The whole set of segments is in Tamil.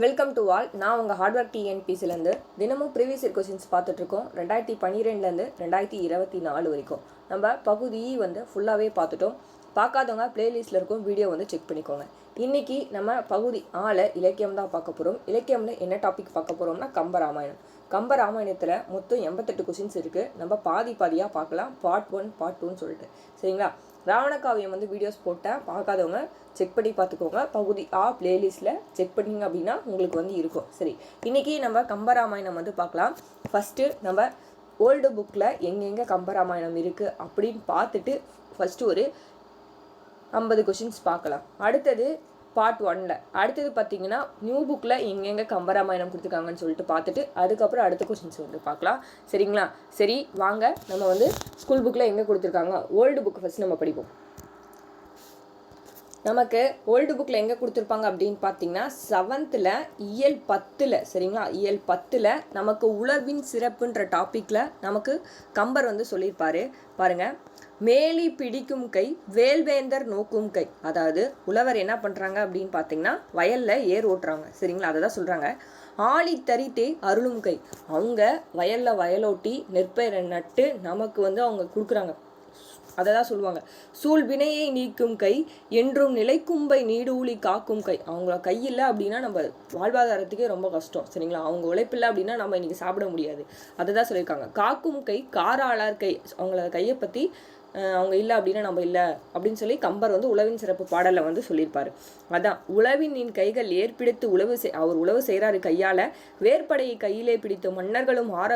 வெல்கம் டு ஆல் நான் உங்கள் ஹார்ட்வேர் டிஎன்பிசிலேருந்து தினமும் ப்ரீவியஸ் இயர் கொஸ்டின்ஸ் பார்த்துட்ருக்கோம். ரெண்டாயிரத்தி பன்னிரெண்டுலேருந்து ரெண்டாயிரத்தி இருபத்தி நாலு வரைக்கும். நம்ம பகுதி வந்து ஃபுல்லாகவே பார்த்துட்டோம். பார்க்காதவங்க பிளேலிஸ்ட்டில் இருக்கும் வீடியோ வந்து செக் பண்ணிக்கோங்க. இன்றைக்கி நம்ம பகுதி ஆளை இலக்கியம் தான் பார்க்க போகிறோம் இலக்கியம்ல என்ன டாபிக் பார்க்க போகிறோம்னா கம்பராமாயணம் கம்பராமாயணத்தில் மொத்தம் எண்பத்தெட்டு கொஷின்ஸ் இருக்குது நம்ம பாதி பாதியாக பார்க்கலாம். பார்ட் ஒன் பார்ட் டூன்னு சொல்லிட்டு. சரிங்களா? ராவணகாவியம் வந்து வீடியோஸ் போட்டேன். பார்க்காதவங்க செக் பண்ணி பார்த்துக்கோங்க. பகுதி ஆ பிளேலிஸ்ட்டில் செக் பண்ணிங்க அப்படின்னா உங்களுக்கு வந்து இருக்கும். சரி. இன்றைக்கி நம்ம கம்பராமாயணம் வந்து பார்க்கலாம். ஃபஸ்ட்டு நம்ம ஓல்டு புக்கில் எங்கெங்கே கம்பராமாயணம் இருக்குது அப்படின்னு பார்த்துட்டு ஃபஸ்ட்டு ஒரு ஐம்பது கொஷின்ஸ் பார்க்கலாம். அடுத்தது பார்ட் ஒன்ல அடுத்தது பார்த்தீங்கன்னா நியூ புக்கில் எங்கெங்கே கம்பராமாயணம் கொடுத்துருக்காங்கன்னு சொல்லிட்டு பார்த்துட்டு அதுக்கப்புறம் அடுத்த கொஷின்ஸ் வந்து பார்க்கலாம் சரிங்களா? சரி வாங்க. நம்ம வந்து ஸ்கூல் புக்கில் எங்கே கொடுத்துருக்காங்க? ஓல்டு புக் ஃபஸ்ட் நம்ம படிப்போம். நமக்கு ஓல்டு புக்கில் எங்கே கொடுத்துருப்பாங்க அப்படின்னு பார்த்தீங்கன்னா செவன்த்தில் இயல் பத்தில். சரிங்களா? இயல் பத்தில் நமக்கு உழவின் சிறப்புன்ற டாப்பிக்கில் நமக்கு கம்பர் வந்து சொல்லியிருப்பார். பாருங்கள் மேலி பிடிக்கும் கை வேல்வேந்தர் நோக்கும் கை. அதாவது உழவர் என்ன பண்ணுறாங்க அப்படின்னு பார்த்தீங்கன்னா வயலில் ஏர் ஓட்டுறாங்க. சரிங்களா? அதை தான் சொல்கிறாங்க ஆளி தரித்தே அருளும் கை. அவங்க வயலில் வயலோட்டி நெற்பயிரை நட்டு நமக்கு வந்து அவங்க கொடுக்குறாங்க. அதை தான் சொல்லுவாங்க. சூழ் வினையை நீக்கும் கை என்றும் நிலைக்கும்பை நீடூழி காக்கும் கை. அவங்கள கை இல்லை அப்படின்னா நம்ம வாழ்வாதாரத்துக்கே ரொம்ப கஷ்டம். சரிங்களா? அவங்க உழைப்பில்லை அப்படின்னா நம்ம இன்னைக்கு சாப்பிட முடியாது. அதை தான் சொல்லியிருக்காங்க. காக்கும் கை காராளார் கை. அவங்கள கையை பற்றி அவங்க இல்லை அப்படின்னா நம்ம இல்லை அப்படின்னு சொல்லி கம்பர் வந்து உழவின் சிறப்பு பாடலில் வந்து சொல்லியிருப்பார். அதான் உழவின் நின் கைகள் ஏற்பிடித்து உழவு செய் அவர் உழவு செய்கிறாரு கையால் வேர்படையை கையிலே பிடித்த மன்னர்களும் ஆர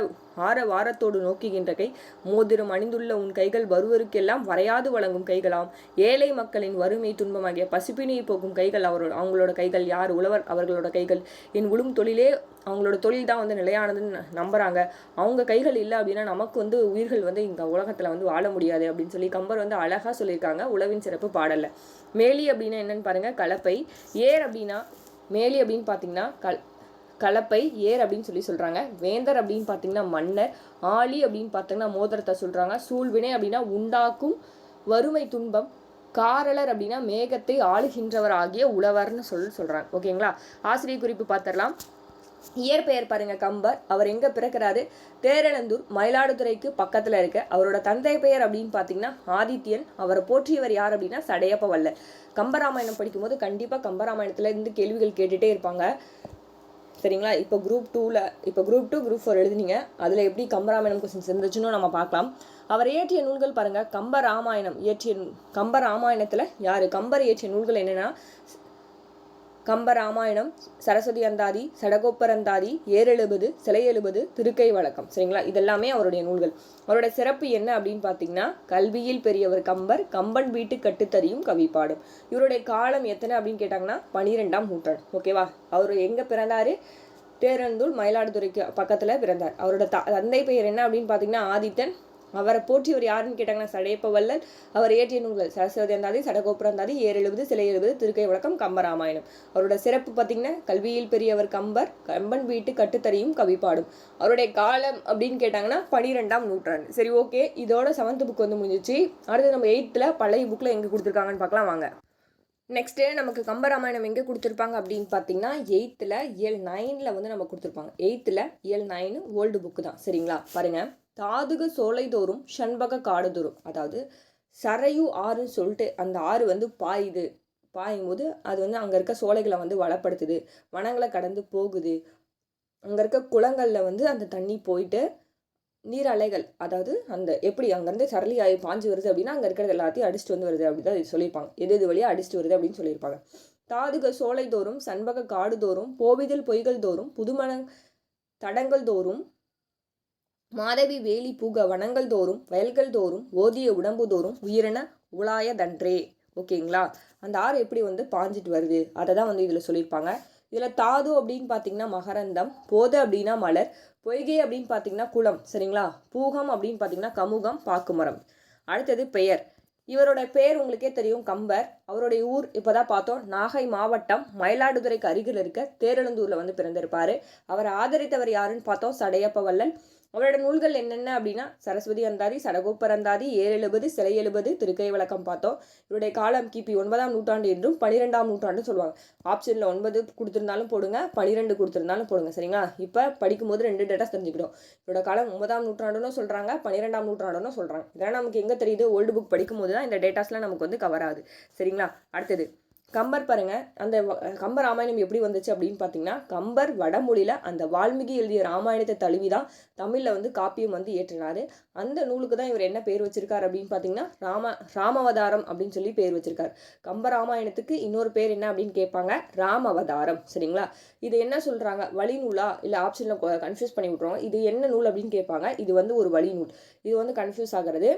ஆர வாரத்தோடு நோக்குகின்ற கை மோதிரம் அணிந்துள்ள உன் கைகள் வருவருக்கெல்லாம் வரையாது வழங்கும் கைகளாம். ஏழை மக்களின் வறுமை துன்பமாகிய பசிப்பினியை போக்கும் கைகள் அவரோட அவங்களோட கைகள் யார்? உழவர் அவர்களோட கைகள். என் உளும் தொழிலே அவங்களோட தொழில் தான் வந்து நிலையானதுன்னு ந- அவங்க கைகள் இல்லை அப்படின்னா நமக்கு வந்து உயிர்கள் வந்து இந்த உலகத்தில் வந்து வாழ முடியாது அப்படின்னு சொல்லி கம்பர் வந்து அழகாக சொல்லியிருக்காங்க உழவின் சிறப்பு பாடல்ல. மேலி அப்படின்னா என்னன்னு பாருங்கள் கலப்பை. ஏர் அப்படின்னா மேலி அப்படின்னு பார்த்தீங்கன்னா கல் கலப்பை ஏர் அப்படின்னு சொல்லி சொல்கிறாங்க வேந்தர் அப்படின்னு பார்த்தீங்கன்னா மன்னர். ஆளி அப்படின்னு பார்த்தீங்கன்னா மோதிரத்தை சொல்கிறாங்க சூழ்வினை அப்படின்னா உண்டாக்கும் வறுமை துன்பம். காரலர் அப்படின்னா மேகத்தை ஆளுகின்றவர் ஆகிய உழவர்னு சொல்லி சொல்கிறாங்க ஓகேங்களா? ஆசிரியர் குறிப்பு பார்த்துடலாம் இயற்பெயர் பாருங்க கம்பர். அவர் எங்கே பிறக்கிறாரு? தேரெழுந்தூர் மயிலாடுதுறைக்கு பக்கத்தில் இருக்க. அவரோட தந்தை பெயர் அப்படின்னு பார்த்தீங்கன்னா ஆதித்யன். அவரை போற்றியவர் யார் அப்படின்னா சடையப்ப வல்லர் கம்பராமாயணம் படிக்கும்போது கண்டிப்பாக கம்பராமாயணத்துல இருந்து கேள்விகள் கேட்டுகிட்டே இருப்பாங்க. சரிங்களா? இப்போ குரூப் டூவில் இப்போ குரூப் டூ குரூப் ஃபோர் எழுதுனீங்க. அதில் எப்படி கம்பராமாயணம் கொஸ்டின்ஸ் இருந்துச்சுன்னு நம்ம பார்க்கலாம். அவர் இயற்றிய நூல்கள் பாருங்கள் கம்பராமாயணம் இயற்றிய கம்பராமாயணத்தில் கம்ப ராமாயணத்தில் யார்? கம்பர் இயற்றிய நூல்கள் என்னென்னா கம்ப ராமாயணம் சரஸ்வதி அந்தாதி சடகோப்பர் அந்தாதி ஏறெழுபது சிலை எழுபது திருக்கை வழக்கம். சரிங்களா? இதெல்லாமே அவருடைய நூல்கள். அவருடைய சிறப்பு என்ன அப்படின்னு பார்த்தீங்கன்னா கல்வியில் பெரியவர் கம்பர் கம்பன் வீட்டு கட்டுத்தறியும் கவி பாடும் இவருடைய காலம் எத்தனை அப்படின்னு கேட்டாங்கன்னா பனிரெண்டாம் நூற்றாண்டு. ஓகேவா? அவர் எங்கே பிறந்தாரு? தேரந்தூர் மயிலாடுதுறைக்கு பக்கத்தில் பிறந்தார். அவரோட த தந்தை பெயர் என்ன அப்படின்னு பார்த்தீங்கன்னா ஆதித்தன் அவரை போற்றியவர் யாருன்னு கேட்டாங்கன்னா சடையப்ப வல்லன் அவர் இயற்றிய நூல்கள் சரஸ்வதி அந்தாதி சடகோபுரந்தாதி ஏர் எழுபது சிலை எழுபது திருக்கை வழக்கம் கம்பராமாயணம் அவரோட சிறப்பு பார்த்தீங்கன்னா கல்வியில் பெரியவர் கம்பர் கம்பன் வீட்டு கட்டுத்தறியும் கவி பாடும் அவருடைய காலம் அப்படின்னு கேட்டாங்கன்னா பனிரெண்டாம் நூற்றாண்டு. சரி ஓகே. இதோட செவன்த் புக் வந்து முடிஞ்சிச்சு. அடுத்து நம்ம எயித்தில் பழைய புக்கில் எங்கே கொடுத்துருக்காங்கன்னு பார்க்கலாம் வாங்க. நெக்ஸ்ட்டு நமக்கு கம்பராமாயணம் எங்கே கொடுத்துருப்பாங்க அப்படின்னு பார்த்தீங்கன்னா எயித்தில் இயல் நைனில் வந்து நம்ம கொடுத்துருப்பாங்க. எயித்தில் இயல் நைனு ஓல்டு புக்கு தான். சரிங்களா? பாருங்கள் தாதுக சோலைதோறும் ஷண்பக காடுதோறும். அதாவது சரையு ஆறுன்னு சொல்லிட்டு அந்த ஆறு வந்து பாயுது. பாயும் போது அது வந்து அங்கே இருக்க சோலைகளை வந்து வளப்படுத்துது. வனங்களை கடந்து போகுது. அங்கே இருக்க குளங்களில் வந்து அந்த தண்ணி போயிட்டு நீர் அலைகள் அதாவது அந்த எப்படி அங்கேருந்து சரளி ஆகி பாஞ்சு வருது அப்படின்னா அங்கே இருக்கிறது எல்லாத்தையும் அடிச்சுட்டு வந்து வருது அப்படி தான் சொல்லியிருப்பாங்க. எது எது வழியாக அடிச்சுட்டு வருது அப்படின்னு சொல்லியிருப்பாங்க. தாதுக சோலை தோறும் சண்பக காடு தோறும் போவிதல் பொய்கள் தோறும் புதுமண தடங்கள் தோறும் மாதவி வேலி பூக வனங்கள் தோறும் வயல்கள் தோறும் ஓதிய உடம்பு தோறும் உயிரின உலாய தன்றே ஓகேங்களா? அந்த ஆறு எப்படி வந்து பாஞ்சிட்டு வருது? அதை தான் வந்து இதில் சொல்லியிருப்பாங்க. இதில் தாது அப்படின்னு பார்த்தீங்கன்னா மகரந்தம் போதை அப்படின்னா மலர் பொய்கை அப்படின்னு பார்த்தீங்கன்னா குளம் சரிங்களா? பூகம் அப்படின்னு பார்த்தீங்கன்னா கமுகம் பாக்குமரம். அடுத்தது பெயர். இவரோட பெயர் உங்களுக்கே தெரியும் கம்பர். அவருடைய ஊர் இப்போ தான் பார்த்தோம் நாகை மாவட்டம் மயிலாடுதுறைக்கு அருகில் இருக்க தேரெழுந்தூரில் வந்து பிறந்திருப்பார். அவரை ஆதரித்தவர் யாருன்னு பார்த்தோம் சடையப்ப அவரோட நூல்கள் என்னென்ன அப்படின்னா சரஸ்வதி அந்தாதி சடகோப்பர் அந்தாதி ஏழு எழுபது சிலை எழுபது திருக்கை விளக்கம் பார்த்தோம். இவருடைய காலம் கிபி ஒன்பதாம் நூற்றாண்டு என்றும் பனிரெண்டாம் நூற்றாண்டு சொல்லுவாங்க. ஆப்ஷனில் ஒன்பது கொடுத்துருந்தாலும் போடுங்க பனிரெண்டு கொடுத்துருந்தாலும் போடுங்க சரிங்களா? இப்போ படிக்கும்போது ரெண்டு டேட்டாஸ் தெரிஞ்சுக்கிட்டோம். இவரோட காலம் ஒன்பதாம் நூற்றாண்டுன்னு சொல்கிறாங்க பன்னிரெண்டாம் நூற்றாண்டுன்னு சொல்கிறாங்க இதெல்லாம் நமக்கு எங்கே தெரியுது? ஓல்டு புக் படிக்கும்போது தான் இந்த டேட்டாஸ்லாம் நமக்கு வந்து கவர் ஆகுது சரிங்களா? அடுத்தது கம்பர் பாருங்கள் அந்த கம்ப ராமாயணம் எப்படி வந்துச்சு அப்படின்னு பார்த்தீங்கன்னா கம்பர் வடமொழியில் அந்த வால்மீகி எழுதிய ராமாயணத்தை தழுவி தான் தமிழில் வந்து காப்பியம் வந்து ஏற்றினார். அந்த நூலுக்கு தான் இவர் என்ன பேர் வச்சிருக்கார் அப்படின்னு பார்த்தீங்கன்னா ராம ராமவதாரம் அப்படின்னு சொல்லி பேர் வச்சுருக்கார். கம்ப ராமாயணத்துக்கு இன்னொரு பேர் என்ன அப்படின்னு கேட்பாங்க ராமவதாரம். சரிங்களா? இது என்ன சொல்கிறாங்க வழி நூலா? இல்லை ஆப்ஷனில் கன்ஃபியூஸ் பண்ணி விட்ருவாங்க இது என்ன நூல் அப்படின்னு கேட்பாங்க. இது வந்து ஒரு வழிநூல் இது வந்து கன்ஃபியூஸ் ஆகிறது.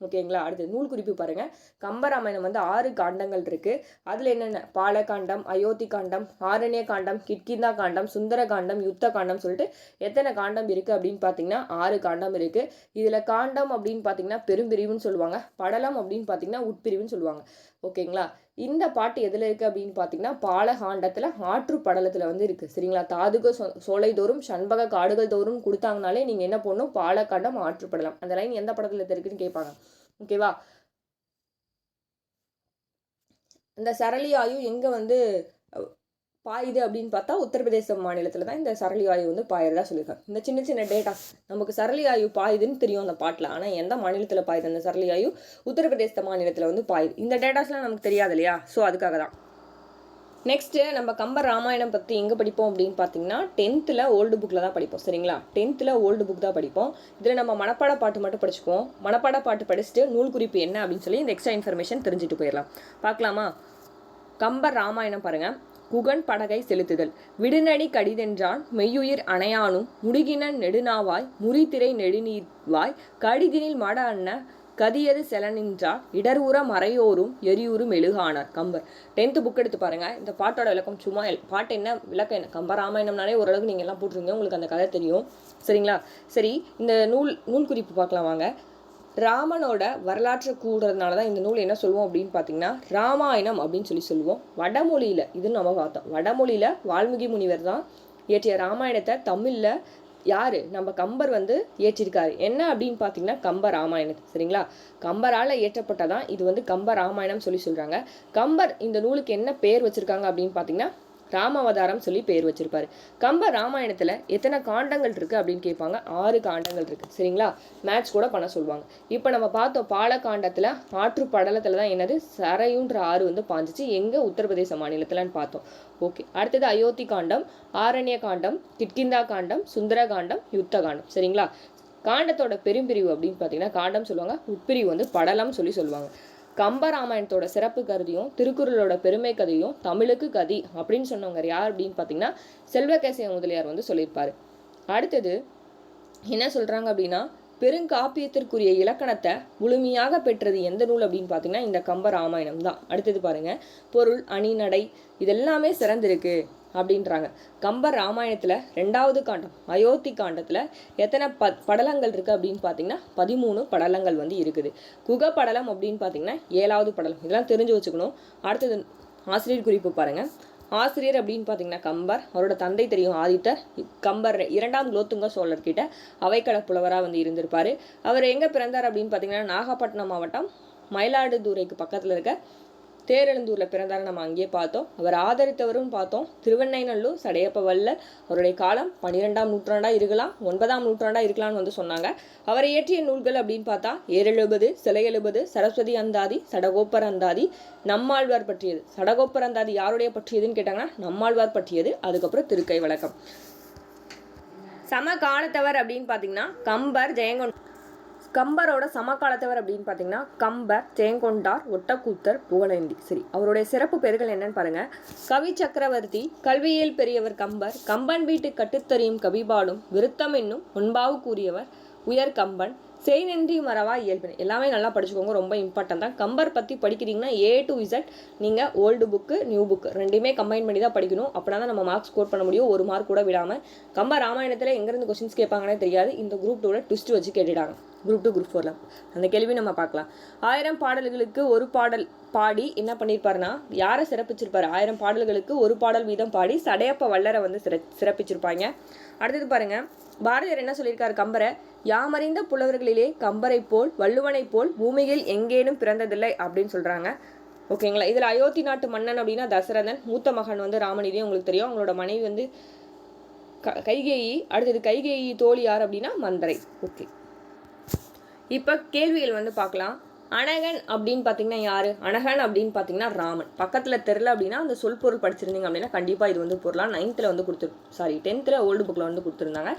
ஓகேங்களா? அடுத்து நூல் குறிப்பு பாருங்கள் கம்பராமாயணம் வந்து ஆறு காண்டங்கள் இருக்குது அதில் என்னென்ன? பாலகாண்டம் அயோத்தி காண்டம் ஆரண்ய காண்டம் கிட்கிந்தா காண்டம் சுந்தர காண்டம் யுத்த காண்டம் சொல்லிட்டு எத்தனை காண்டம் இருக்குது அப்படின்னு பார்த்தீங்கன்னா ஆறு காண்டம் இருக்குது இதில் காண்டம் அப்படின்னு பார்த்தீங்கன்னா பெரும்பிரிவுன்னு சொல்லுவாங்க. படலம் அப்படின்னு பார்த்தீங்கன்னா உட்பிரிவுன்னு சொல்லுவாங்க. ஓகேங்களா? இந்த பாட்டு எதில் இருக்குது அப்படின்னு பார்த்தீங்கன்னா பாலகாண்டத்தில் ஆற்று படலத்தில் வந்து இருக்குது சரிங்களா? தாதுக சோ சோலை தோறும் சண்பக காடுகள் தோறும் கொடுத்தாங்கனாலே நீங்கள் என்ன பண்ணணும்? பாலகாண்டம் ஆற்று படலம். அந்த லைன் எந்த படத்தில் இருக்குன்னு கேட்பாங்க ஓகேவா? இந்த சரளி எங்கே வந்து பாயுது அப்படின்னு பார்த்தா உத்தரப்பிரதேச மாநிலத்தில் தான் இந்த சரளி ஆயு வந்து பாயிறதா சொல்லியிருக்காங்க. இந்த சின்ன சின்ன டேட்டா நமக்கு சரளி ஆயு பாயுதுன்னு தெரியும் அந்த பாட்டில். ஆனால் எந்த மாநிலத்தில் பாயுது அந்த சரளி ஆயு? உத்தரப்பிரதேச மாநிலத்தில் வந்து பாயுது. இந்த டேட்டாஸ்லாம் நமக்கு தெரியாது இல்லையா? ஸோ அதுக்காக தான். நெக்ஸ்ட்டு நம்ம கம்பர் ராமாயணம் பற்றி எங்கே படிப்போம் அப்படின்னு பார்த்தீங்கன்னா டென்த்தில் ஓல்டு புக்கில் தான் படிப்போம். சரிங்களா? டென்த்தில் ஓல்டு புக் தான் படிப்போம். இதில் நம்ம மனப்பாட பாட்டு மட்டும் படிச்சுக்குவோம். மனப்பாட பாட்டு படிச்சுட்டு நூல் குறிப்பு என்ன அப்படின்னு சொல்லி இந்த எக்ஸ்ட்ரா இன்ஃபர்மேஷன் தெரிஞ்சுட்டு போயிடலாம். பார்க்கலாமா? கம்பர் ராமாயணம் பாருங்கள் குகன் படகை செலுத்துதல். விடுநடி கடிதென்றான் மெய்யுயிர் அணையானும் முடுகின நெடுநாவாய் முறித்திரை நெடுநீர்வாய் கடிதினில் மட அண்ண கதியது செலனின்றார் இடரூர மறையோரும் எரியூரும் எழுகானார் கம்பர். டென்த்து புக் எடுத்து பாருங்கள் இந்த பாட்டோட விளக்கம் சும்மா எல்- பாட்டு என்ன விளக்கம் என்ன? கம்பர் ராமாயணம்னாலே ஓரளவுக்கு நீங்கள் எல்லாம் போட்டுருங்க உங்களுக்கு அந்த கதை தெரியும். சரிங்களா? சரி இந்த நூல் நூல் குறிப்பு பார்க்கலாம் வாங்க. ராமனோட வரலாற்றை கூடுறதுனால தான் இந்த நூல் என்ன சொல்லுவோம் அப்படின்னு பார்த்தீங்கன்னா ராமாயணம் அப்படின்னு சொல்லி சொல்லுவோம். வடமொழியில் இது நம்ம பார்த்தோம். வடமொழியில் வால்மீகி முனிவர் தான் இயற்றிய ராமாயணத்தை தமிழில் யார்? நம்ம கம்பர் வந்து இயற்றியிருக்காரு என்ன அப்படின்னு பார்த்தீங்கன்னா கம்ப ராமாயணம். சரிங்களா? கம்பரால் இயற்றப்பட்டதான் இது வந்து கம்ப ராமாயணம் சொல்லி சொல்கிறாங்க கம்பர் இந்த நூலுக்கு என்ன பேர் வச்சுருக்காங்க அப்படின்னு பார்த்தீங்கன்னா ராமாவதாரம் சொல்லி பேர் வச்சிருப்பாரு. கம்ப ராமாயணத்துல எத்தனை காண்டங்கள் இருக்கு அப்படின்னு கேட்பாங்க. ஆறு காண்டங்கள் இருக்கு. சரிங்களா? மேட்ச் கூட பண்ண சொல்லுவாங்க. இப்போ நம்ம பார்த்தோம் பாலகாண்டத்துல ஆற்று படலத்துல தான் என்னது? சரையுன்ற ஆறு வந்து பாஞ்சிச்சு. எங்க? உத்தரப்பிரதேச மாநிலத்துலன்னு பார்த்தோம். ஓகே அடுத்தது அயோத்தி காண்டம் ஆரண்ய காண்டம் கிட்கிந்தா காண்டம் சுந்தர காண்டம் யுத்த காண்டம். சரிங்களா? காண்டத்தோட பெரும்பிரிவு அப்படின்னு பார்த்தீங்கன்னா காண்டம் சொல்லுவாங்க. உட்பிரிவு வந்து படலம் சொல்லி சொல்லுவாங்க. கம்பராமாயணத்தோட சிறப்பு கருதியும் திருக்குறளோட பெருமை கதையும் தமிழுக்கு கதி அப்படின்னு சொன்னவங்க யார் அப்படின்னு பார்த்தீங்கன்னா செல்வகேசிய முதலியார் வந்து சொல்லியிருப்பார். அடுத்தது என்ன சொல்கிறாங்க அப்படின்னா பெருங்காப்பியத்திற்குரிய இலக்கணத்தை முழுமையாக பெற்றது எந்த நூல் அப்படின்னு பார்த்தீங்கன்னா இந்த கம்ப ராமாயணம் தான் அடுத்தது பாருங்கள் பொருள் அணிநடை இதெல்லாமே சிறந்திருக்கு. அப்படின்றாங்க. கம்பர் ராமாயணத்தில் ரெண்டாவது காண்டம் அயோத்தி காண்டத்தில் எத்தனை ப படலங்கள் இருக்குது அப்படின்னு பார்த்தீங்கன்னா பதிமூணு படலங்கள் வந்து இருக்குது. குக படலம் அப்படின்னு பார்த்தீங்கன்னா ஏழாவது படலம். இதெல்லாம் தெரிஞ்சு வச்சுக்கணும். அடுத்தது ஆசிரியர் குறிப்பு பாருங்கள் ஆசிரியர் அப்படின்னு பார்த்தீங்கன்னா கம்பர். அவரோட தந்தை தெரியும் ஆதித்தர். கம்பர் இரண்டாம் குலோத்துங்க சோழர்கிட்ட அவைக்கள புலவராக வந்து இருந்திருப்பார். அவர் எங்கே பிறந்தார் அப்படின்னு பார்த்தீங்கன்னா நாகப்பட்டினம் மாவட்டம் மயிலாடுதுறைக்கு பக்கத்தில் இருக்க தேரெழுந்தூரில் பிறந்தார். நம்ம அங்கேயே பார்த்தோம். அவர் ஆதரித்தவரும் பார்த்தோம். திருவெண்ணைநல்லூர் சடையப்ப வள்ளல் அவருடைய காலம் பன்னிரெண்டாம் நூற்றாண்டா இருக்கலாம் ஒன்பதாம் நூற்றாண்டா இருக்கலாம்னு வந்து சொன்னாங்க. அவர் இயற்றிய நூல்கள் அப்படின்னு பார்த்தா ஏறெழுபது சிலை எழுபது சரஸ்வதி அந்தாதி சடகோப்பர் அந்தாதி நம்மாழ்வார் பற்றியது. சடகோப்பர் அந்தாதி யாருடைய பற்றியதுன்னு கேட்டாங்கன்னா நம்மாழ்வார் பற்றியது. அதுக்கப்புறம் திருக்கை வழக்கம். சம காலத்தவர் அப்படின்னு பார்த்தீங்கன்னா கம்பர் ஜெயங்கொண்ட கம்பரோட சமகாலத்தவர் அப்படின்னு பார்த்தீங்கன்னா கம்பர் தேங்கொண்டார் ஒட்டக்கூத்தர் புகழேந்தி சரி அவருடைய சிறப்பு பெயர்கள் என்னன்னு பாருங்க. கவி சக்கரவர்த்தி கல்வியில் பெரியவர் கம்பர் கம்பன் வீட்டு கட்டுத்தறியும் கவிபாடும் விருத்தம் என்னும் முன்பாவு கூறியவர் உயர் கம்பன் செய்நன்றி மறவா இயல்பினை. எல்லாமே நல்லா படிச்சுக்கோங்க ரொம்ப இம்பார்ட்டன்ட் தான். கம்பர் பற்றி படிக்கிறீங்கன்னா ஏ டு இசட் நீங்கள் ஓல்டு புக்கு நியூ புக்கு ரெண்டுமே கம்பைன் பண்ணி தான் படிக்கணும். அப்படின்னா தான் நம்ம மார்க் ஸ்கோர் பண்ண முடியும். ஒரு மார்க் கூட விடாமல் கம்ப ராமாயணத்தில் எங்கேருந்து கொஸ்டின்ஸ் கேட்பாங்கன்னே தெரியாது. இந்த குரூப் டூவில் ட்விஸ்ட் வச்சு கேட்டுட்டாங்க. குரூப் டூ குரூப் ஃபோரில் அந்த கேள்வி நம்ம பார்க்கலாம். ஆயிரம் பாடல்களுக்கு ஒரு பாடல் பாடி என்ன பண்ணியிருப்பாருன்னா யாரை சிறப்பிச்சிருப்பார்? ஆயிரம் பாடல்களுக்கு ஒரு பாடல் வீதம் பாடி சடையப்ப வல்லரை வந்து சிற சிறப்பிச்சிருப்பாங்க. அடுத்தது பாருங்கள் பாரதியார் என்ன சொல்லியிருக்காரு? கம்பரை யாமறிந்த புலவர்களிலே கம்பரை போல் வள்ளுவனை போல் பூமியில் எங்கேனும் பிறந்ததில்லை அப்படின்னு சொல்கிறாங்க ஓகேங்களா இதில் அயோத்தி நாட்டு மன்னன் அப்படின்னா தசரதன் மூத்த மகன் வந்து ராமனிதே உங்களுக்கு தெரியும். அவங்களோட மனைவி வந்து க கைகேயி அடுத்தது கைகேயி தோழி யார் அப்படின்னா மந்தரை ஓகே இப்போ கேள்விகள் வந்து பார்க்கலாம். அனகன் அப்படின்னு பார்த்தீங்கன்னா யார்? அனகன் அப்படின்னு பார்த்தீங்கன்னா ராமன். பக்கத்தில் தெரில அப்படின்னா அந்த சொல் பொருள் படிச்சிருந்தீங்க அப்படின்னா கண்டிப்பாக இது வந்து பொருளாக நைன்த்தில் வந்து கொடுத்து சாரி டென்த்தில் ஓல்டு புக்கில் வந்து கொடுத்துருந்தாங்க.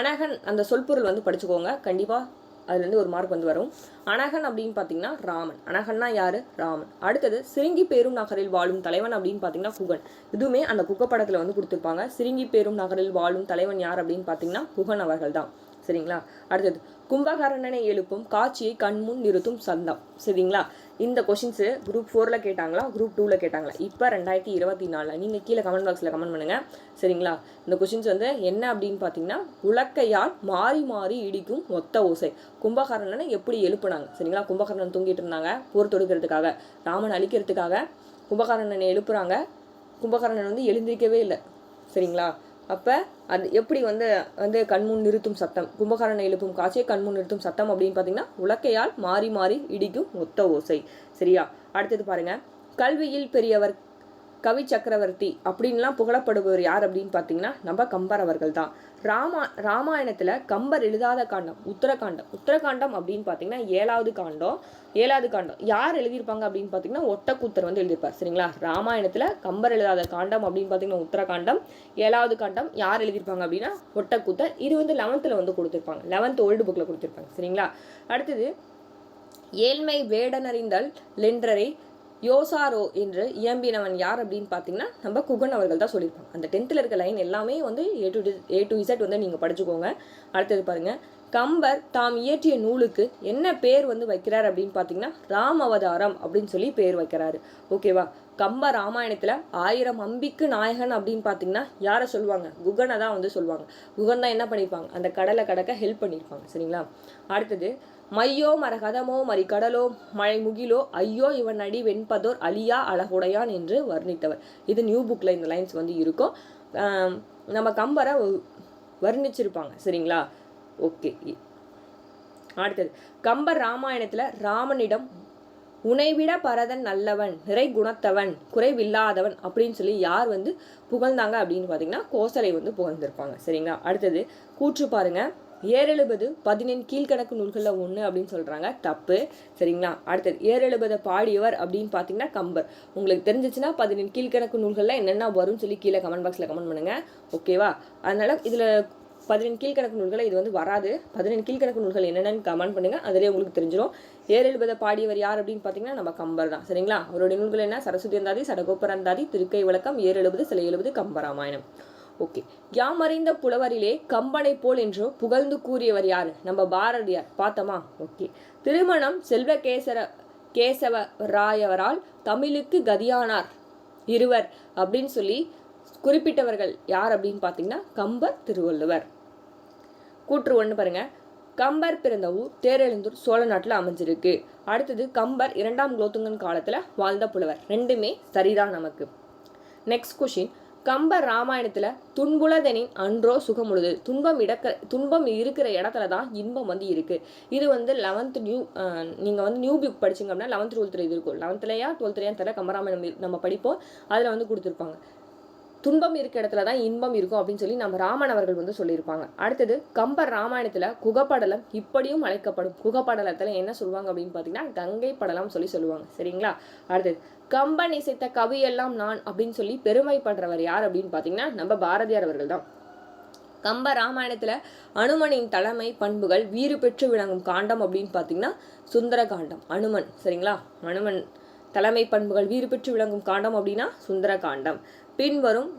அனகன் அந்த சொல் பொருள் வந்து படிச்சுக்கோங்க. கண்டிப்பாக அதுலேருந்து ஒரு மார்க் வந்து வரும். அனகன் அப்படின்னு பார்த்தீங்கன்னா ராமன். அனகன்னா யார்? ராமன். அடுத்தது சிறுங்கி பேரும் நகரில் வாழும் தலைவன் அப்படின்னு பார்த்தீங்கன்னா குகன். இதுவுமே அந்த குக்க படத்தில் வந்து கொடுத்துருப்பாங்க. சிறுங்கி பேரும் நகரில் வாழும் தலைவன் யார் அப்படின்னு பார்த்தீங்கன்னா குகன் அவர்கள் தான் சரிங்களா? அடுத்தது கும்பகர்ணனை எழுப்பும் காட்சியை கண்முன் நிறுத்தும் சந்தம். சரிங்களா? இந்த கொஷின்ஸு குரூப் ஃபோரில் கேட்டாங்களா? குரூப் டூவில் கேட்டாங்களா? இப்போ ரெண்டாயிரத்தி இருபத்தி நாலில் நீங்கள் கீழே கமெண்ட் பாக்ஸில் கமெண்ட் பண்ணுங்கள் சரிங்களா? இந்த கொஷின்ஸ் வந்து என்ன அப்படின்னு பார்த்தீங்கன்னா உலக்கையால் மாறி மாறி இடிக்கும் ஒத்த ஓசை. கும்பகர்ணனை எப்படி எழுப்புனாங்க? சரிங்களா? கும்பகர்ணன் தூங்கிட்டு இருந்தாங்க போர் தொடுக்கிறதுக்காக. ராமன் அழிக்கிறதுக்காக கும்பகர்ணனை எழுப்புறாங்க. கும்பகர்ணன் வந்து எழுந்திருக்கவே இல்லை. சரிங்களா? அப்போ அது எப்படி வந்து வந்து கண்முன் நிறுத்தும் சத்தம்? கும்பகரணை எழுப்பும் காட்சியை கண்முன் நிறுத்தும் சத்தம் அப்படின்னு பார்த்தீங்கன்னா உலக்கையால் மாறி மாறி இடிக்கும் மொத்த ஓசை. சரியா? அடுத்தது பாருங்க. கல்வியில் பெரியவர் கவி சக்கரவர்த்தி அப்படின்லாம் புகழப்படுபவர் யார் அப்படின்னு பார்த்தீங்கன்னா நம்ம கம்பர் அவர்கள் தான். ராமா ராமாயணத்தில் கம்பர் எழுதாத காண்டம் உத்தரகாண்டம். உத்தரகாண்டம் அப்படின்னு பார்த்தீங்கன்னா ஏழாவது காண்டம் ஏழாவது காண்டம். யார் எழுதியிருப்பாங்க அப்படின்னு பார்த்தீங்கன்னா ஒட்டக்கூத்தர் வந்து எழுதியிருப்பார் சரிங்களா? ராமாயணத்தில் கம்பர் எழுதாத காண்டம் அப்படின்னு பார்த்தீங்கன்னா உத்தரகாண்டம் ஏழாவது காண்டம் யார் எழுதியிருப்பாங்க அப்படின்னா ஒட்டக்கூத்தர். இது வந்து லெவன்த்தில் வந்து கொடுத்துருப்பாங்க. லெவன்த் ஓல்டு புக்கில் கொடுத்துருப்பாங்க சரிங்களா? அடுத்தது ஏழ்மை வேடனறிந்தல் லென்றரை யோசாரோ என்று இயம்பினவன் யார் அப்படின்னு பார்த்தீங்கன்னா நம்ம குகன் அவர்கள் தான் சொல்லியிருப்பாங்க. அந்த டென்த்தில் இருக்க லைன் எல்லாமே வந்து A to A to Z வந்து நீங்கள் படிச்சுக்கோங்க. அடுத்தது பாருங்கள் கம்பர் தாம் இயற்றிய நூலுக்கு என்ன பேர் வந்து வைக்கிறார் அப்படின்னு பார்த்தீங்கன்னா ராம் அவதாரம் அப்படின்னு சொல்லி பேர் வைக்கிறாரு. ஓகேவா கம்ப ராமாயணத்தில் ஆயிரம் அம்பிக்கு நாயகன் அப்படின்னு பார்த்தீங்கன்னா யாரை சொல்லுவாங்க? குகனை தான் வந்து சொல்லுவாங்க. குகன் தான் என்ன பண்ணியிருப்பாங்க அந்த கடலை கடக்க ஹெல்ப் பண்ணியிருப்பாங்க சரிங்களா? அடுத்தது மையோ மரகதமோ மறிகடலோ மழை முகிலோ ஐயோ இவன் அடி வெண்பதோர் அழியா அழகுடையான் என்று வர்ணித்தவர். இது நியூ புக்கில் இந்த லைன்ஸ் வந்து இருக்கும். நம்ம கம்பரை வர்ணிச்சிருப்பாங்க. சரிங்களா? ஓகே அடுத்தது கம்பர் ராமாயணத்தில் ராமனிடம் உனைவிட பரதன் நல்லவன் நிறை குணத்தவன் குறைவில்லாதவன் அப்படின்னு சொல்லி யார் வந்து புகழ்ந்தாங்க அப்படின்னு பார்த்தீங்கன்னா கோசலை வந்து புகழ்ந்திருப்பாங்க. சரிங்களா? அடுத்தது கூற்று பாருங்க. ஏறெழுபது பதினெண் கீழ்கணக்கு நூல்களில் ஒன்று அப்படின்னு சொல்கிறாங்க தப்பு. சரிங்களா? அடுத்தது ஏறெழுபதை பாடியவர் அப்படின்னு பார்த்தீங்கன்னா கம்பர். உங்களுக்கு தெரிஞ்சிச்சுன்னா பதினெண் கீழ்கணக்கு நூல்களில் என்னென்ன வரும்னு சொல்லி கீழே கமெண்ட் பாக்ஸில் கமெண்ட் பண்ணுங்கள் ஓகேவா அதனால் இதில் பதினெண் கீழ்கணக்கு நூல்களை இது வந்து வராது. பதினெண் கீழ்கணக்கு நூல்கள் என்னென்னு கமெண்ட் பண்ணுங்க. அதிலே உங்களுக்கு தெரிஞ்சிடும் ஏர் பாடியவர் யார் அப்படின்னு பார்த்தீங்கன்னா நம்ம கம்பர் தான். சரிங்களா? அவருடைய நூல்கள் என்ன? சரஸ்வதி அந்தாதி சடகோப்பரந்தாதி திருக்கை விளக்கம் ஏர் எழுபது சிலை எழுபது கம்பராமாயணம் ஓகே. யாமறிந்த புலவரிலே கம்பனை போல் என்று புகழ்ந்து கூறியவர் யார்? நம்ம பாரதியார். பார்த்தோமா? ஓகே. திருமணம் செல்வகேசர கேசவராயவரால் தமிழுக்கு கதியானார் இருவர் அப்படின்னு சொல்லி குறிப்பிட்டவர்கள் யார் அப்படின்னு பார்த்தீங்கன்னா கம்பர் திருவள்ளுவர். கூற்று ஒன்று பாருங்க. கம்பர் பிறந்த ஊர் தேரெழுந்தூர் சோழ நாட்டில் அமைஞ்சிருக்கு. அடுத்தது கம்பர் இரண்டாம் குலோத்துங்கன் காலத்தில் வாழ்ந்த புலவர். ரெண்டுமே சரிதான் நமக்கு. நெக்ஸ்ட் கொஷின் கம்பர் ராமாயணத்தில் துன்புலதனின் அன்றோ சுகமுழுது. துன்பம் இடக்க துன்பம் இருக்கிற இடத்துல தான் இன்பம் வந்து இருக்குது இது வந்து லெவன்த் நியூ நீங்கள் வந்து நியூ புக் படிச்சிங்க அப்படின்னா லெவன்த் டுவெல்த்தில் இது இருக்கும். லெவன்த்துலையா டுவெல்த்லையா தர கம்பராமாயணம் நம்ம படிப்போம். அதில் வந்து கொடுத்துருப்பாங்க. துன்பம் இருக்க இடத்துல தான் இன்பம் இருக்கும் அப்படின்னு சொல்லி நம்ம ராமன் அவர்கள் வந்து சொல்லியிருப்பாங்க. அடுத்தது கம்பர் ராமாயணத்தில் குகப்படலம் இப்படியும் அழைக்கப்படும். குகப்படலத்தில் என்ன சொல்லுவாங்க அப்படின்னு பார்த்தீங்கன்னா கங்கை படலம் சொல்லி சொல்லுவாங்க. சரிங்களா? அடுத்தது கம்பன் இசைத்த கவி எல்லாம் நான் அப்படின்னு சொல்லி பெருமைப்படுறவர் யார் அப்படின்னு பார்த்தீங்கன்னா நம்ம பாரதியார் அவர்கள் தான். கம்ப ராமாயணத்தில் அனுமனின் தலைமை பண்புகள் வீறு பெற்று விளங்கும் காண்டம் அப்படின்னு பார்த்தீங்கன்னா சுந்தர காண்டம் அனுமன். சரிங்களா? அனுமன் தலைமை பண்புகள் வீறு பெற்று விளங்கும் காண்டம் அப்படின்னா சுந்தர காண்டம் பின்வரும்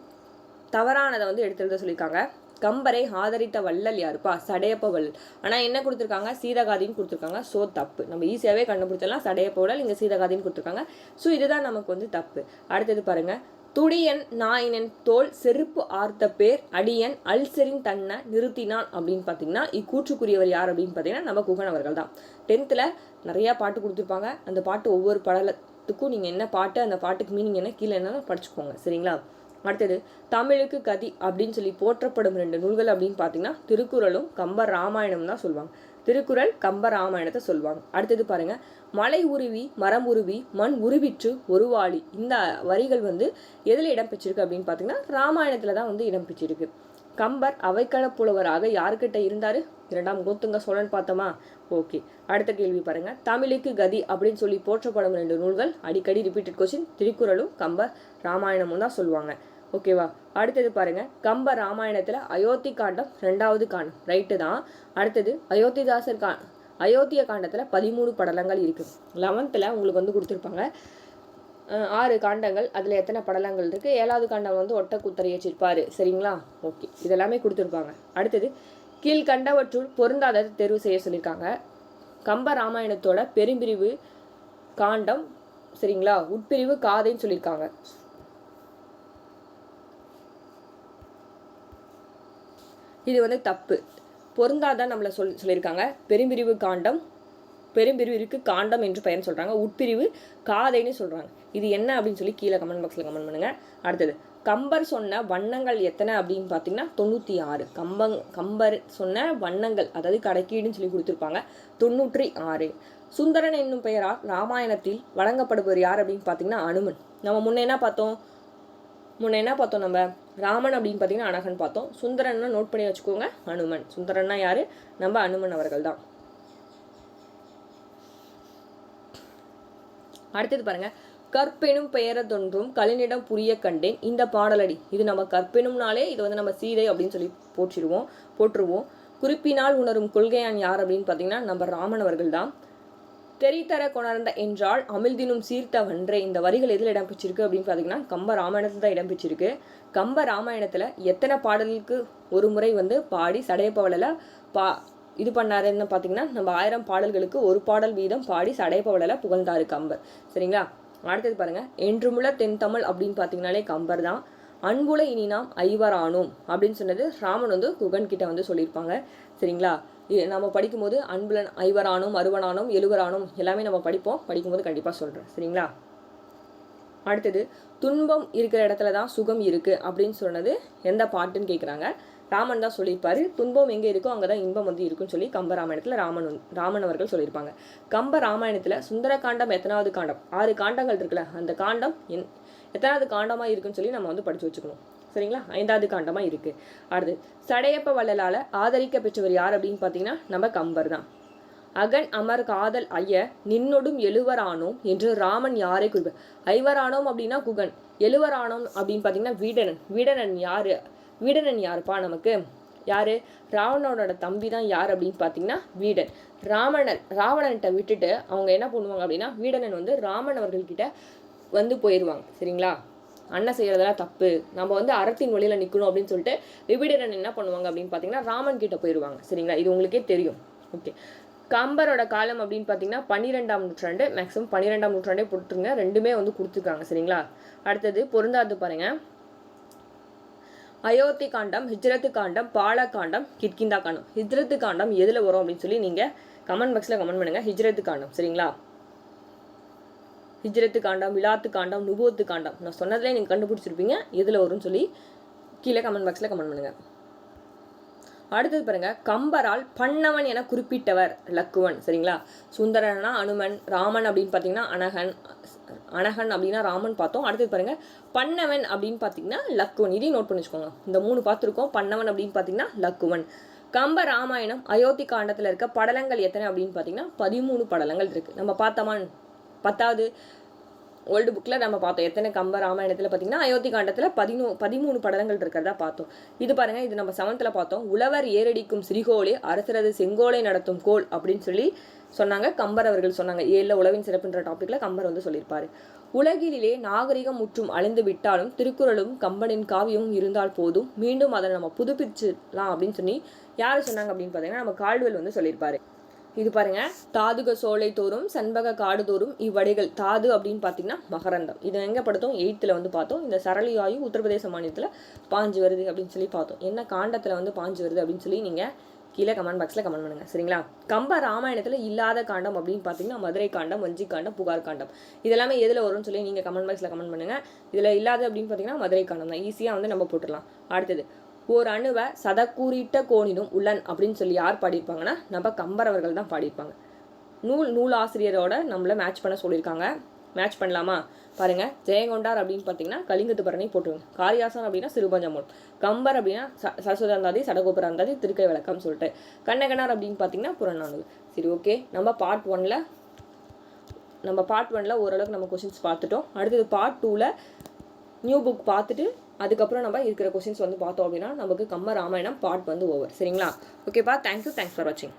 தவறானதை வந்து எடுத்துருக்க சொல்லியிருக்காங்க. கம்பரை ஆதரித்த வள்ளல் யாருப்பா? சடையப்ப வள்ளல் ஆனால் என்ன கொடுத்துருக்காங்க? சீதகாதின்னு கொடுத்துருக்காங்க. ஸோ தப்பு. நம்ம ஈஸியாகவே கண்டுபிடிச்சலாம் சடையப்ப வள்ளல் இங்கே சீதகாதின்னு கொடுத்துருக்காங்க. ஸோ இதுதான் நமக்கு வந்து தப்பு. அடுத்தது பாருங்கள் துடியன் நாயினன் தோல் செருப்பு ஆர்த்த பேர் அடியன் அல்சரின் தன்னை நிறுத்தினான் அப்படின்னு பார்த்தீங்கன்னா இக்கூற்றுக்குரியவர் யார் அப்படின்னு பார்த்தீங்கன்னா நம்ம குகன் அவர்கள் தான். டென்த்தில் நிறையா பாட்டு கொடுத்துருப்பாங்க. அந்த பாட்டு ஒவ்வொரு பாட்டுக்கும் நீங்கள் என்ன பாட்டு அந்த பாட்டுக்கு மீனிங் என்ன கீழே என்ன படிச்சுக்கோங்க. சரிங்களா? அடுத்தது தமிழுக்கு கதி அப்படின்னு சொல்லி போற்றப்படும் ரெண்டு நூல்கள் அப்படின்னு பார்த்தீங்கன்னா திருக்குறளும் கம்ப ராமாயணம் தான் சொல்லுவாங்க. திருக்குறள் கம்ப ராமாயணத்தை சொல்லுவாங்க. அடுத்தது பாருங்கள் மலை உருவி மரம் உருவி மண் உருவிற்று ஒருவாளி இந்த வரிகள் வந்து எதில் இடம்பெற்றிருக்கு அப்படின்னு பார்த்தீங்கன்னா ராமாயணத்தில் தான் வந்து இடம்பெற்றிருக்கு கம்பர் அவைக்கள புலவராக யாருக்கிட்ட இருந்தாரு? இரண்டாம் கோத்துங்க சோழன் பார்த்தோமா? ஓகே. அடுத்த கேள்வி பாருங்க. தமிழுக்கு கதி அப்படின்னு சொல்லி போற்றப்படும் ரெண்டு நூல்கள் அடிக்கடி ரிப்பீட்டட் கொஸ்டின் திருக்குறளும் கம்பர் ராமாயணமும் தான் சொல்லுவாங்க. ஓகேவா அடுத்தது பாருங்க. கம்ப ராமாயணத்துல அயோத்தி காண்டம் ரெண்டாவது காண்டம். ரைட்டு தான். அடுத்தது அயோத்திதாசர் கா அயோத்திய காண்டத்துல பதிமூணு படலங்கள் இருக்கு. லெவன்த்தில் உங்களுக்கு வந்து கொடுத்துருப்பாங்க. ஆறு காண்டங்கள் அதில் எத்தனை படலங்கள் இருக்குது ஏழாவது காண்டம் வந்து ஒட்ட குத்தரையச்சிருப்பார் சரிங்களா? ஓகே. இதெல்லாமே கொடுத்துருப்பாங்க. அடுத்தது கீழ்கண்டவற்றுள் பொருந்தாததை தேர்வு செய்ய சொல்லியிருக்காங்க. கம்ப ராமாயணத்தோட பெரும்பிரிவு காண்டம் சரிங்களா? உட்பிரிவு காதைன்னு சொல்லியிருக்காங்க. இது வந்து தப்பு. பொருந்தாதான் நம்மளை சொல் சொல்லியிருக்காங்க. பெரும்பிரிவு காண்டம் பெரும்பிரிவிற்கு காண்டம் என்று பெயர் சொல்கிறாங்க உட்பிரிவு காதைன்னு சொல்கிறாங்க இது என்ன அப்படின்னு சொல்லி கீழே கமெண்ட் பாக்ஸில் கமெண்ட் பண்ணுங்கள் அடுத்தது கம்பர் சொன்ன வண்ணங்கள் எத்தனை அப்படின்னு பார்த்தீங்கன்னா தொண்ணூற்றி ஆறு. கம்பங் கம்பர் சொன்ன வண்ணங்கள் அதாவது கடைக்கீடுன்னு சொல்லி கொடுத்துருப்பாங்க தொண்ணூற்றி ஆறு. சுந்தரன் என்னும் பெயரால் ராமாயணத்தில் வழங்கப்படுபவர் யார் அப்படின்னு பார்த்தீங்கன்னா அனுமன். நம்ம முன்ன என்ன பார்த்தோம்? முன்ன என்ன பார்த்தோம் நம்ம? ராமன் அப்படின்னு பார்த்தீங்கன்னா அனகன் பார்த்தோம். சுந்தரன்னா நோட் பண்ணி வச்சுக்கோங்க அனுமன். சுந்தரன்னா யார்? நம்ம அனுமன் அவர்கள் தான் அடுத்தது பாருங்க. கற்பெனும் பெயரதொன்றும் கலினிடம் புரிய கண்டேன். இந்த பாடலடி இது நம்ம கற்பெனும்னாலே இது வந்து நம்ம சீதை அப்படின்னு சொல்லி போற்றிடுவோம் போற்றுவோம். குறிப்பினால் உணரும் கொள்கையான் யார் அப்படின்னு பார்த்தீங்கன்னா நம்ம ராமன் அவர்கள் தான். தெரித்தர கொணர்ந்த என்றால் அமிழ்தினும் சீர்த்தவன்றே. இந்த வரிகள் எதில் இடம்பெற்றிருக்கு அப்படின்னு பார்த்தீங்கன்னா கம்ப ராமாயணத்தில் தான் இடம்பெற்றிருக்கு. கம்ப ராமாயணத்தில் எத்தனை பாடலுக்கு ஒரு முறை வந்து பாடி சடையப்பவளில் பா இது பண்ணாருன்னு பார்த்தீங்கன்னா நம்ம ஆயிரம் பாடல்களுக்கு ஒரு பாடல் வீதம் பாடி சடையப்பவளில் புகழ்ந்தாரு கம்பர். சரிங்களா? அடுத்தது பாருங்கள் என்றுமுள்ள தென் தமிழ் அப்படின்னு பார்த்தீங்கன்னாலே கம்பர் தான். அன்புல இனி நாம் ஐவரானோம் அப்படின்னு சொன்னது ராமன் வந்து குகன் கிட்ட வந்து சொல்லியிருப்பாங்க. சரிங்களா? நம்ம படிக்கும்போது அன்புலன் ஐவரானோம் அறுவனானோம் எழுவரானோம் எல்லாமே நம்ம படிப்போம். படிக்கும்போது கண்டிப்பாக சொல்கிறேன் சரிங்களா? அடுத்தது துன்பம் இருக்கிற இடத்துல தான் சுகம் இருக்குது அப்படின்னு சொன்னது எந்த பாட்டுன்னு கேட்குறாங்க ராமன் தான் சொல்லியிருப்பாரு. துன்பம் எங்கே இருக்கோ அங்கே தான் இன்பம் வந்து இருக்குன்னு சொல்லி கம்ப ராமாயணத்தில் ராமன் ராமன் அவர்கள் சொல்லியிருப்பாங்க. கம்ப ராமாயணத்தில் சுந்தர காண்டம் எத்தனாவது காண்டம்? ஆறு காண்டங்கள் இருக்குல்ல அந்த காண்டம் என் எத்தனாவது காண்டமாக இருக்குன்னு சொல்லி நம்ம வந்து படித்து வச்சுக்கணும். சரிங்களா? ஐந்தாவது காண்டமாக இருக்குது அடுத்து சடையப்ப வள்ளலால் ஆதரிக்க பெற்றவர் யார் அப்படின்னு பார்த்தீங்கன்னா நம்ம கம்பர் தான். அகன் அமர் காதல் ஐய நின்னொடும் எழுவரானோம் என்று ராமன் யாரை குறிப்பார் ஐவரானோம் அப்படின்னா குகன் எழுவரானோம் அப்படின்னு பார்த்தீங்கன்னா வீடனன். வீடனன் யார்? வீடனன் யாருப்பா நமக்கு? யார்? ராவணனோட தம்பி தான் யார் அப்படின்னு பார்த்தீங்கன்னா வீடன். ராவணன் ராவணன்கிட்ட விட்டுட்டு அவங்க என்ன பண்ணுவாங்க அப்படின்னா வீடனன் வந்து ராமன் அவர்கள்கிட்ட வந்து போயிடுவாங்க சரிங்களா? அண்ணன் செய்கிறதெல்லாம் தப்பு. நம்ம வந்து அறத்தின் வழியில் நிற்கணும் அப்படின்னு சொல்லிட்டு விபீடனன் என்ன பண்ணுவாங்க அப்படின்னு பார்த்தீங்கன்னா ராமன் கிட்ட போயிடுவாங்க சரிங்களா? இது உங்களுக்கே தெரியும். ஓகே. கம்பரோட காலம் அப்படின்னு பார்த்தீங்கன்னா பன்னிரெண்டாம் நூற்றாண்டு. மேக்ஸிமம் பன்னிரெண்டாம் நூற்றாண்டே போட்டுருங்க. ரெண்டுமே வந்து கொடுத்துருக்காங்க. சரிங்களா? அடுத்தது பொருந்தாது பாருங்கள் அயோத்தி காண்டம் ஹிஜ்ரத்து காண்டம் பால காண்டம் கிட்கிந்தா காண்டம். ஹிஜ்ரத்து காண்டம் எதில் வரும் அப்படின்னு சொல்லி நீங்கள் கமெண்ட் பாக்ஸில் கமெண்ட் பண்ணுங்கள் ஹிஜ்ரத்து காண்டம் சரிங்களா? ஹிஜ்ரத்து காண்டம் விழாத்து காண்டம் நுபோத்து காண்டம். நான் சொன்னதுலேயே நீங்கள் கண்டுபிடிச்சிருப்பீங்க எதில் வரும்னு சொல்லி கீழே கமெண்ட் பாக்ஸில் கமெண்ட் பண்ணுங்கள் அடுத்தது பாருங்க கம்பரால் பண்ணவன் என குறிப்பிட்டவர் லக்குவன் சரிங்களா? சுந்தரனா அனுமன் ராமன் அப்படின்னு பார்த்தீங்கன்னா அனகன் அனகன் அப்படின்னா ராமன் பார்த்தோம். அடுத்தது பாருங்க பண்ணவன் அப்படின்னு பார்த்தீங்கன்னா லக்குவன். இதையும் நோட் பண்ணி வச்சுக்கோங்க. இந்த மூணு பார்த்துருக்கோம். பண்ணவன் அப்படின்னு பார்த்தீங்கன்னா லக்குவன். கம்ப ராமாயணம் அயோத்தி காண்டத்தில் இருக்க படலங்கள் எத்தனை அப்படின்னு பார்த்தீங்கன்னா பதிமூணு படலங்கள் இருக்குது நம்ம பார்த்தோமா? பத்தாவது ஓல்டு புக்கில் நம்ம பார்த்தோம். எத்தனை கம்ப ராமாயணத்தில் பார்த்தீங்கன்னா அயோத்தி காண்டத்தில் பதினூ பதிமூணு படலங்கள் இருக்கிறதா பார்த்தோம். இது பாருங்கள் இது நம்ம செவன்த்தில் பார்த்தோம். உழவர் ஏரடிக்கும் சிறிகோளே அரசரது செங்கோலை நடத்தும் கோல் அப்படின்னு சொல்லி சொன்னாங்க. கம்பர் அவர்கள் சொன்னாங்க. ஏழில் உழவின் சிறப்புன்ற டாப்பிக்கில் கம்பர் வந்து சொல்லியிருப்பார். உலகிலே நாகரிகம் முற்றும் அழிந்து விட்டாலும் திருக்குறளும் கம்பனின் காவியமும் இருந்தால் போதும். மீண்டும் அதை நம்ம புதுப்பிச்சிடலாம் அப்படின்னு சொல்லி யார் சொன்னாங்க அப்படின்னு பார்த்தீங்கன்னா நம்ம கால்வெல் வந்து சொல்லியிருப்பாரு. இது பாருங்க. தாதுக சோலை தோறும் சண்பக காடு தோறும் இவ்வடைகள். தாது அப்படின்னு பார்த்தீங்கன்னா மகரந்தம். இது எங்கே படுத்தோம்? எயித்தில் வந்து பார்த்தோம். இந்த சரளியாயு உத்தரப்பிரதேச மாநிலத்தில் பாஞ்சு வருது அப்படின்னு சொல்லி பார்த்தோம். என்ன காண்டத்தில் வந்து பாஞ்சு வருது அப்படின்னு சொல்லி நீங்கள் கீழே கமெண்ட் பாக்ஸில் கமெண்ட் பண்ணுங்கள் சரிங்களா? கம்ப ராமாயணத்தில் இல்லாத காண்டம் அப்படின்னு பார்த்தீங்கன்னா மதுரை காண்டம் வஞ்சி காண்டம் புகார் காண்டம். இதெல்லாமே எதில் வரும்னு சொல்லி நீங்கள் கமெண்ட் பாக்ஸில் கமெண்ட் பண்ணுங்கள் இதில் இல்லாத அப்படின்னு பார்த்தீங்கன்னா மதுரை காண்டம் தான். ஈஸியாக வந்து நம்ம போட்டுடலாம். அடுத்தது ஓர் அணுவை சதக்கூறிட்ட கோணினும் உள்ளன் அப்படின்னு சொல்லி யார் பாடியிருப்பாங்கன்னா நம்ம கம்பர் அவர்கள் தான் பாடியிருப்பாங்க. நூல் நூல் ஆசிரியரோட நம்மளை மேட்ச் பண்ண சொல்லியிருக்காங்க. மேட்ச் பண்ணலாமா? பாருங்கள் ஜெயங்கொண்டார் அப்படின்னு பார்த்தீங்கன்னா கலிங்கத்து பரணி போட்டுருங்க காரியாசன் அப்படின்னா சிறுபஞ்சமூல் கம்பர் அப்படின்னா ச சரஸ்வதாந்தாதி சடகோபுராந்தாதி திருக்கை விளக்கம் சொல்லிட்டு. கண்ணகனார் அப்படின்னு பார்த்தீங்கன்னா புறநானூல் சரி ஓகே நம்ம பார்ட் ஒனில் நம்ம பார்ட் ஒனில் ஓரளவுக்கு நம்ம கொஷின்ஸ் பார்த்துட்டோம். அடுத்தது பார்ட் டூவில் நியூ புக் பார்த்துட்டு அதுக்கப்புறம் நம்ம இருக்கிற கொஸ்டின்ஸ் வந்து பார்த்தோம் அப்படின்னா நமக்கு கம்ம ராமாயணம் பார்ட் வந்து ஓவர் சரிங்களா? ஓகேப்பா தேங்க்யூ தேங்க்ஸ் ஃபார் வாட்சிங்